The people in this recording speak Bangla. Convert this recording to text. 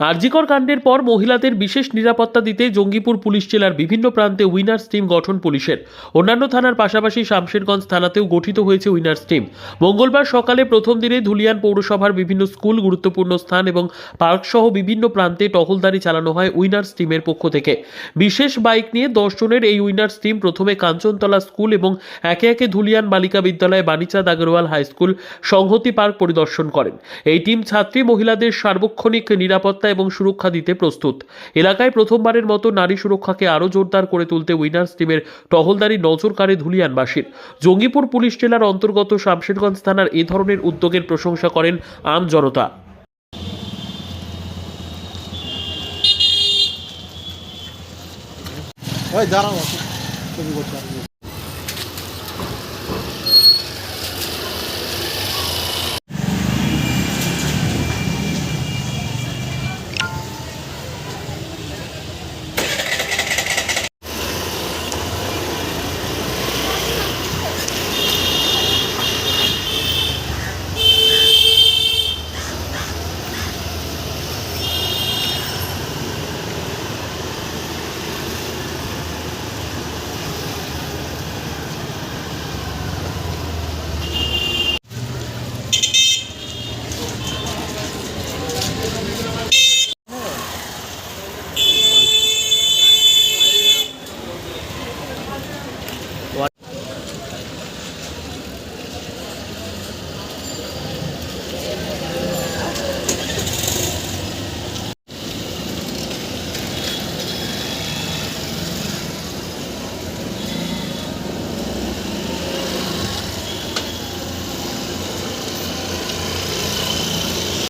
আরজিকর কাণ্ডের পর মহিলাদের বিশেষ নিরাপত্তা দিতে জঙ্গিপুর পুলিশ জেলার বিভিন্ন প্রান্তে উইনার্স টিম গঠন পুলিশের। অন্যান্য থানার পাশাপাশি শামশেরগঞ্জ থানাতেও গঠিত হয়েছে উইনার্স টিম। মঙ্গলবার সকালে প্রথম দিনে ধুলিয়ান পৌরসভার বিভিন্ন স্কুল গুরুত্বপূর্ণ স্থান এবং পার্ক সহ বিভিন্ন প্রান্তে টহলদারি চালানো হয় উইনার্স টিমের পক্ষ থেকে। বিশেষ বাইক নিয়ে দশ জনের এই উইনার্স টিম প্রথমে কাঞ্চনতলা স্কুল এবং একে একে ধুলিয়ান বালিকা বিদ্যালয় Banichand Agarwal high school Sanghati park পরিদর্শন করেন। এই টিম ছাত্রী মহিলাদের সার্বক্ষণিক নিরাপত্তা এবং সুরক্ষা দিতে প্রস্তুত। এলাকায় প্রথমবারের মতো নারী সুরক্ষাকে আরও জোরদার করে তুলতে উইনার্স টিমের টহলদারি নজর কাড়ে ধুলিয়ানবাসীর জঙ্গিপুর পুলিশ জেলার অন্তর্গত শামশেরগঞ্জ থানার এ ধরনের উদ্যোগের প্রশংসা করেন আম জনতা। ওই দাঁড়াও